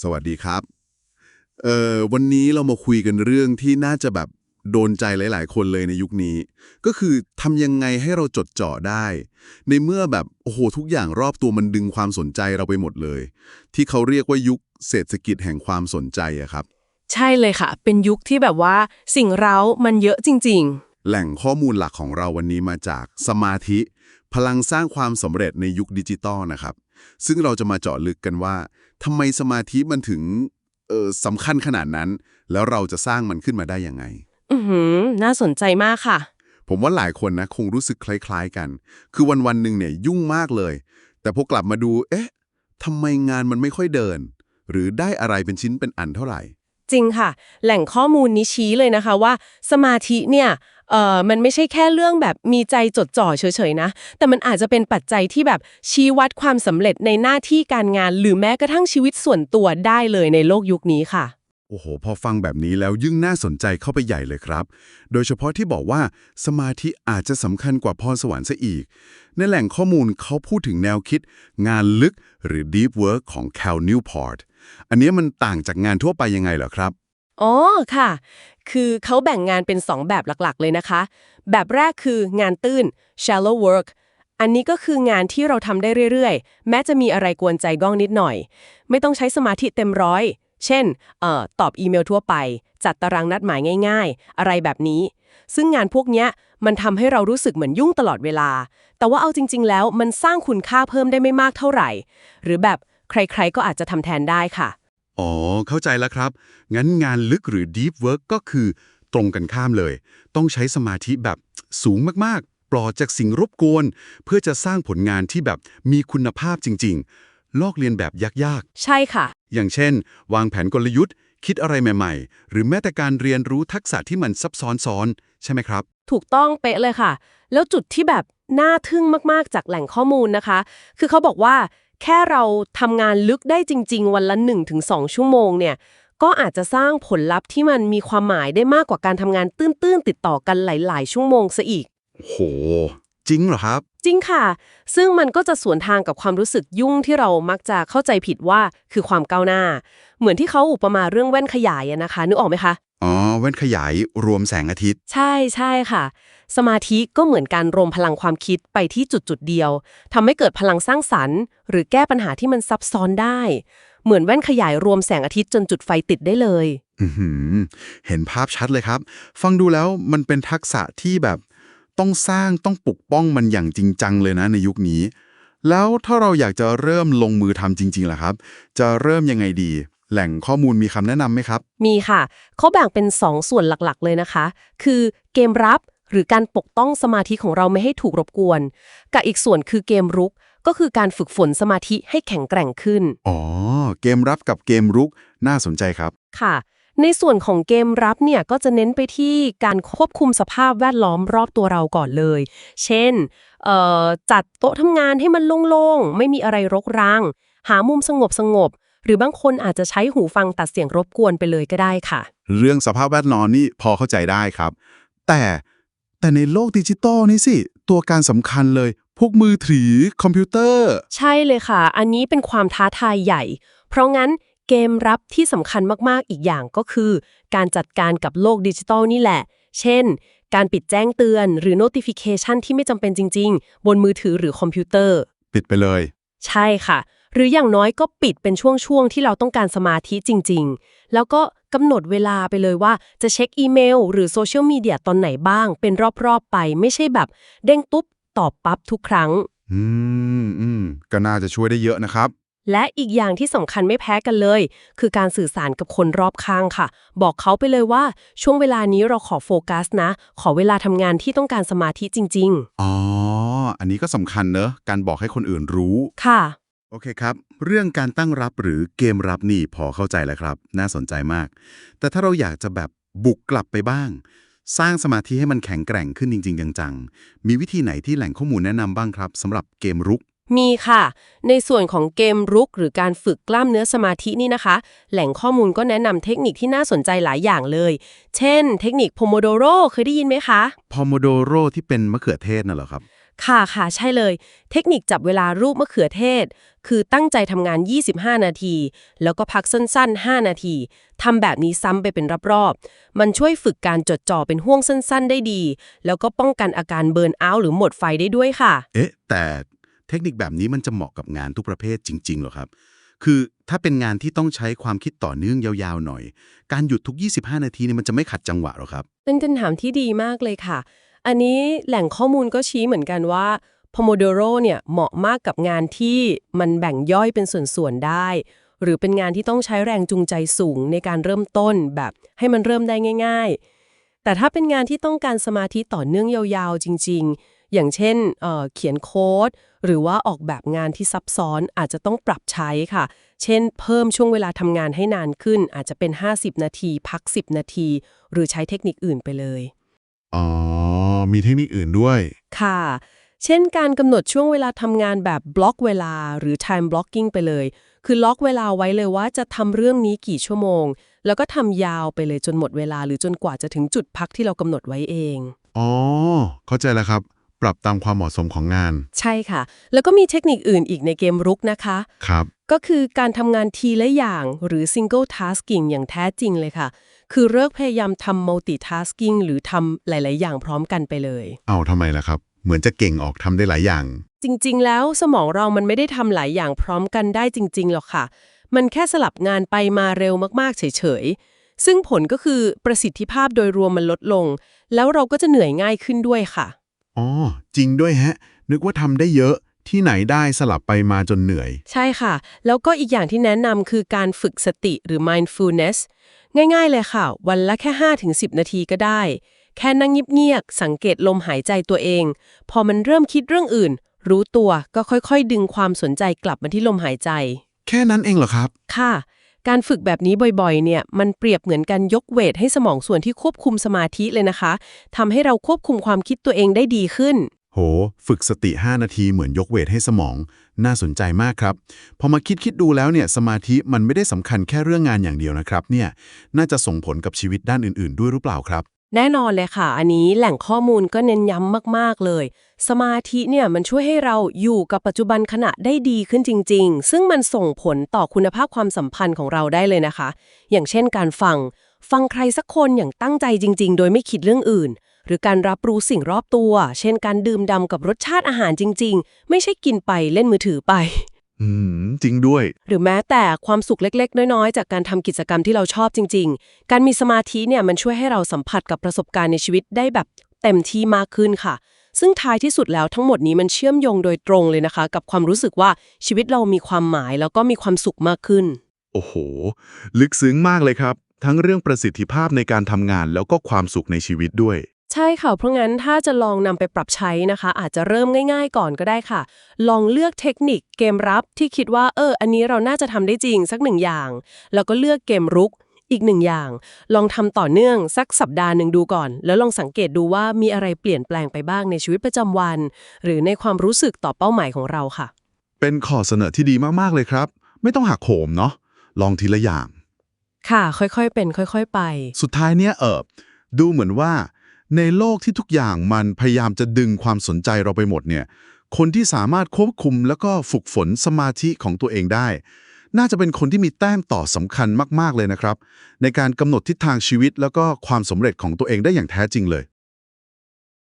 สวัสดีครับ เอ่อวันนี้เรามาคุยกันเรื่องที่น่าจะแบบโดนใจหลาย ๆ คนเลยในยุคนี้ ก็คือทำยังไงให้เราจดจ่อได้ ในเมื่อแบบโอ้โหทุกอย่างรอบตัวมันดึงความสนใจเราไปหมดเลย ที่เขาเรียกว่ายุคเศรษฐกิจแห่งความสนใจอะครับ ใช่เลยค่ะ เป็นยุคที่แบบว่าสิ่งเร้ามันเยอะจริงแหล่งข้อมูลหลักของเราวันนี้มาจากสมาธิ พลังสร้างความสำเร็จในยุคดิจิตอลนะครับ ซึ่งเราจะมาเจาะลึกกันว่าทำไมสมาธิมันถึงเออสำคัญขนาดนั้น แล้วเราจะสร้างมันขึ้นมาได้ยังไงๆอือหือ น่าสนใจมากค่ะ ผมว่าหลายคนนะคงรู้สึกคล้ายๆกัน คือวันวันๆหนึ่งเนี่ยยุ่งมากเลย แต่พอกลับมาดู เอ๊ะทำไมงานมันไม่ค่อยเดิน หรือได้อะไรเป็นชิ้นเป็นอันเท่าไหร่ จริงค่ะ แหล่งข้อมูลนี้ชี้เลยนะคะว่า สมาธิเนี่ย เอ่อมันไม่ใช่แค่เรื่องแบบมีใจจดจ่อเฉยๆนะ แต่มันอาจจะเป็นปัจจัยที่แบบชี้วัดความสำเร็จในหน้าที่การงาน หรือแม้กระทั่งชีวิตส่วนตัวได้เลยในโลกยุคนี้ค่ะ โอ้โห พอฟังแบบนี้แล้วยิ่งน่าสนใจเข้าไปใหญ่เลยครับ โดยเฉพาะที่บอกว่าสมาธิอาจจะสำคัญกว่าพรสวรรค์ซะอีก ในแหล่งข้อมูลเขาพูดถึงแนวคิด งานลึกหรือ deep work ของ Cal Newport อันนี้มันต่างจากงานทั่วไปยังไงเหรอครับ อ๋อค่ะ คือเขาแบ่งงานเป็น 2 แบบหลักๆ เลยนะคะ แบบแรกคืองานตื้น shallow work อันนี้ก็คืองานที่เราทำได้เรื่อยๆ แม้จะมีอะไรกวนใจก้องนิดหน่อย ไม่ต้องใช้สมาธิเต็มร้อย เช่นเอ่อตอบอีเมลทั่วไป จัดตารางนัดหมายง่าย ๆ อะไรแบบนี้ ซึ่งงานพวกเนี้ยมันทำให้เรารู้สึกเหมือนยุ่งตลอดเวลา แต่ว่าเอาจริง ๆ แล้วมันสร้างคุณค่าเพิ่มได้ไม่มากเท่าไหร่ หรือแบบใครๆ ก็อาจจะทำแทนได้ค่ะ อ๋อ เข้าใจแล้วครับ งั้นงานลึกหรือ deep work ก็คือตรงกันข้ามเลย ต้องใช้สมาธิแบบสูงมากๆ ปลอดจากสิ่งรบกวน เพื่อจะสร้างผลงานที่แบบมีคุณภาพจริง ๆ ลอกเลียนแบบยากใช่ค่ะๆอย่างเช่น วางแผนกลยุทธ์ คิดอะไรใหม่ ๆ หรือแม้แต่การเรียนรู้ทักษะที่มันซับซ้อนซ้อน ใช่ไหมครับ ถูกต้องเป๊ะเลยค่ะ แล้วจุดที่แบบน่าทึ่งมากๆ จากแหล่งข้อมูลนะคะ คือเขาบอกว่า แค่เราทำงานลึกได้จริง ๆ วันละ 1-2 ชั่วโมงเนี่ย ก็อาจจะสร้างผลลัพธ์ที่มันมีความหมายได้มากกว่าการทำงานตื้น ๆ ติดต่อกันหลาย ๆ ชั่วโมงซะอีก โห จริงเหรอครับ จริงค่ะ ซึ่งมันก็จะสวนทางกับความรู้สึกยุ่งที่เรามักจะเข้าใจผิดว่าคือความก้าวหน้า เหมือนที่เขาอุปมาเรื่องแว่นขยายอะนะคะ นึกออกไหมคะ อ๋อแว่นขยายรวมแสงอาทิตย์ ใช่ใช่ค่ะ สมาธิก็เหมือนการรวมพลังความคิดไปที่จุดจุดๆเดียวทำให้เกิดพลังสร้างสรรค์ หรือแก้ปัญหาที่มันซับซ้อนได้ เหมือนแว่นขยายรวมแสงอาทิตย์จนจุดไฟติดได้เลยอือหือเห็นภาพชัดเลยครับ ฟังดูแล้วมันเป็นทักษะที่แบบต้องสร้างต้องปกป้องมันอย่างจริงจังเลยนะในยุคนี้ แล้วถ้าเราอยากจะเริ่มลงมือทำจริงๆล่ะครับ จะเริ่มยังไงดี แหล่งข้อมูลมีคำแนะนำไหมครับ มีค่ะ เขาแบ่งเป็น 2 ส่วนหลักๆ เลยนะคะ คือเกมรับหรือการปกป้องสมาธิของเราไม่ให้ถูกรบกวน กับอีกส่วนคือเกมรุก ก็คือการฝึกฝนสมาธิให้แข็งแกร่งขึ้น อ๋อ เกมรับกับเกมรุกน่าสนใจครับ ค่ะ ในส่วนของเกมรับเนี่ยก็จะเน้นไปที่การควบคุมสภาพแวดล้อมรอบตัวเราก่อนเลย เช่นเอ่อจัดโต๊ะทำงานให้มันโล่งๆ ไม่มีอะไรรกรังหามุมสงบสงบๆ หรือบางคนอาจจะใช้หูฟังตัดเสียงรบกวนไปเลยก็ได้ค่ะ เรื่องสภาพแวดล้อมนี่พอเข้าใจได้ครับ แต่แต่ในโลกดิจิตอลนี่สิ ตัวการสำคัญเลย พวกมือถือคอมพิวเตอร์ ใช่เลยค่ะ อันนี้เป็นความท้าทายใหญ่ เพราะงั้นเกมรับที่สำคัญมากๆอีกอย่างก็คือ การจัดการกับโลกดิจิทัลนี่แหละ เช่น การปิดแจ้งเตือนหรือ notification ที่ไม่จำเป็นจริง ๆ บนมือถือหรือคอมพิวเตอร์ ปิดไปเลย ใช่ค่ะ หรืออย่างน้อยก็ปิดเป็นช่วงๆที่เราต้องการสมาธิจริง ๆ แล้วก็กำหนดเวลาไปเลยว่าจะเช็คอีเมล หรือโซเชียลมีเดียตอนไหนบ้าง เป็นรอบๆไปไม่ใช่แบบ เด้งตุ๊บตอบปั๊บทุกครั้ง อืมอืมก็น่าจะช่วยได้เยอะนะครับ และอีกอย่างที่สำคัญไม่แพ้กันเลย คือการสื่อสารกับคนรอบข้างค่ะ บอกเขาไปเลยว่าช่วงเวลานี้เราขอโฟกัสนะ ขอเวลาทำงานที่ต้องการสมาธิจริงอ๋อ อันนี้ก็สำคัญเนอะ การบอกให้คนอื่นรู้ๆค่ะ โอเคครับ เรื่องการตั้งรับหรือเกมรับนี่พอเข้าใจแล้วครับ น่าสนใจมาก แต่ถ้าเราอยากจะแบบบุกกลับไปบ้าง สร้างสมาธิให้มันแข็งแกร่งขึ้นจริง ๆ จังๆ มีวิธีไหนที่แหล่งข้อมูลแนะนำบ้างครับสำหรับเกมรุก มีค่ะ ในส่วนของเกมรุกหรือการฝึกกล้ามเนื้อสมาธินี่นะคะ แหล่งข้อมูลก็แนะนำเทคนิคที่น่าสนใจหลายอย่างเลย เช่น เทคนิคโพโมโดโรเคยได้ยินไหมคะ พอมโดโรที่เป็นมะเขือเทศน่ะเหรอครับ ค่ะค่ะใช่เลย เทคนิคจับเวลารูปมะเขือเทศ คือตั้งใจทำงาน 25 นาที แล้วก็พักสั้นๆ 5 นาทีทำแบบนี้ซ้ำไปเป็นรอบๆ มันช่วยฝึกการจดจ่อเป็นห่วงสั้นๆ ได้ดี แล้วก็ป้องกันอาการเบิร์นเอาท์หรือหมดไฟได้ด้วยค่ะ เอ๊ะ แต่เทคนิคแบบนี้มันจะเหมาะกับงานทุกประเภทจริงๆเหรอครับ คือถ้าเป็นงานที่ต้องใช้ความคิดต่อเนื่องยาวๆหน่อย การหยุดทุก 25 นาทีเนี่ยมันจะไม่ขัดจังหวะหรอครับ เป็นคำถามที่ดีมากเลยค่ะ อันนี้แหล่งข้อมูลก็ชี้เหมือนกันว่า Pomodoro เนี่ยเหมาะมากกับงานที่มันแบ่งย่อยเป็นส่วนๆได้ หรือเป็นงานที่ต้องใช้แรงจูงใจสูงในการเริ่มต้นแบบให้มันเริ่มได้ง่าย ๆ แต่ถ้าเป็นงานที่ต้องการสมาธิต่อเนื่องยาวๆ จริง ๆ อย่างเช่นเอ่อเขียนโค้ด หรือว่าออกแบบงานที่ซับซ้อนอาจจะต้องปรับใช้ค่ะ เช่น เพิ่มช่วงเวลาทำงานให้นานขึ้น อาจจะเป็น 50 นาที พัก 10 นาที หรือใช้เทคนิคอื่นไปเลยอ๋อ มีเทคนิคอื่นด้วย ค่ะ เช่นการกำหนดช่วงเวลาทำงานแบบบล็อกเวลาหรือ time blocking ไปเลย คือล็อกเวลาไว้เลยว่าจะทำเรื่องนี้กี่ชั่วโมง แล้วก็ทำยาวไปเลยจนหมดเวลาหรือจนกว่าจะถึงจุดพักที่เรากำหนดไว้เอง อ๋อ เข้าใจแล้วครับ ปรับตามความเหมาะสมของงาน ใช่ค่ะ แล้วก็มีเทคนิคอื่นอีกในเกมรุกนะคะ ครับ ก็คือการทำงานทีละอย่างหรือ single tasking อย่างแท้จริงเลยค่ะ คือเลิกพยายามทำ multitasking หรือทำหลาย ๆ อย่างพร้อมกันไปเลย เอาทำไมล่ะครับ เหมือนจะเก่งออกทำได้หลายอย่าง จริง ๆ แล้วสมองเรามันไม่ได้ทำหลายอย่างพร้อมกันได้จริง ๆ หรอกค่ะ มันแค่สลับงานไปมาเร็วมาก ๆ เฉย ๆ ซึ่งผลก็คือประสิทธิภาพโดยรวมมันลดลง แล้วเราก็จะเหนื่อยง่ายขึ้นด้วยค่ะ อ๋อ จริงด้วยฮะ นึกว่าทำได้เยอะ ที่ไหนได้สลับไปมาจนเหนื่อย ใช่ค่ะ แล้วก็อีกอย่างที่แนะนำคือการฝึกสติหรือ mindfulness ง่ายๆเลยค่ะ วันละแค่ 5-10 นาทีก็ได้ แค่นั่งเงียบๆสังเกตลมหายใจตัวเอง พอมันเริ่มคิดเรื่องอื่น รู้ตัวก็ค่อยๆ ดึงความสนใจกลับมาที่ลมหายใจ แค่นั้นเองเหรอครับ ค่ะ การฝึกแบบนี้บ่อยๆ เนี่ย มันเปรียบเหมือนการยกเวทให้สมองส่วนที่ควบคุมสมาธิเลยนะคะทำให้เราควบคุมความคิดตัวเองได้ดีขึ้น โห ฝึกสติ 5 นาทีเหมือนยกเวทให้สมอง น่าสนใจมากครับ พอมาคิดคิดดูแล้วเนี่ยสมาธิมันไม่ได้สำคัญแค่เรื่องงานอย่างเดียวนะครับเนี่ยน่าจะส่งผลกับชีวิตด้านอื่น ๆ ด้วยหรือเปล่าครับ แน่นอนเลยค่ะ อันนี้แหล่งข้อมูลก็เน้นย้ำมากๆเลย สมาธิเนี่ยมันช่วยให้เราอยู่กับปัจจุบันขณะได้ดีขึ้นจริง ๆ ซึ่งมันส่งผลต่อคุณภาพความสัมพันธ์ของเราได้เลยนะคะ อย่างเช่นการฟัง ฟังใครสักคนอย่างตั้งใจจริง ๆ โดยไม่คิดเรื่องอื่น หรือการรับรู้สิ่งรอบตัว เช่นการดื่มด่ำกับรสชาติอาหารจริง ๆ ไม่ใช่กินไปเล่นมือถือไป อืม จริงด้วย หรือแม้แต่ความสุขเล็ก ๆ น้อย ๆ จากการทำกิจกรรมที่เราชอบจริง ๆ การมีสมาธิเนี่ยมันช่วยให้เราสัมผัสกับประสบการณ์ในชีวิตได้แบบเต็มที่มากขึ้นค่ะ ซึ่งท้ายที่สุดแล้วทั้งหมดนี้มันเชื่อมโยงโดยตรงเลยนะคะ กับความรู้สึกว่าชีวิตเรามีความหมายแล้วก็มีความสุขมากขึ้น โอ้โห ลึกซึ้งมากเลยครับ ทั้งเรื่องประสิทธิภาพในการทำงานแล้วก็ความสุขในชีวิตด้วย ใช่ค่ะ เพราะงั้นถ้าจะลองนำไปปรับใช้นะคะ อาจจะเริ่มง่าย ๆ ก่อนก็ได้ค่ะ ลองเลือกเทคนิคเกมรับที่คิดว่าเออ อันนี้เราน่าจะทำได้จริงสักหนึ่งอย่าง แล้วก็เลือกเกมรุกอีกหนึ่งอย่าง ลองทำต่อเนื่องสักสัปดาห์หนึ่งดูก่อน แล้วลองสังเกตดูว่ามีอะไรเปลี่ยนแปลงไปบ้างในชีวิตประจำวัน หรือในความรู้สึกต่อเป้าหมายของเราค่ะ เป็นข้อเสนอที่ดีมากๆเลยครับ ไม่ต้องหักโหมเนาะลองทีละอย่าง ค่ะ ค่อยๆเป็น ค่อย ๆ ไป สุดท้ายเนี่ยเออดูเหมือนว่า ในโลกที่ทุกอย่างมันพยายามจะดึงความสนใจเราไปหมดเนี่ย คนที่สามารถควบคุมแล้วก็ฝึกฝนสมาธิของตัวเองได้ น่าจะเป็นคนที่มีแต้มต่อสำคัญมาก ๆ เลยนะครับ ในการกำหนดทิศทางชีวิตแล้วก็ความสำเร็จของตัวเองได้อย่างแท้จริงเลย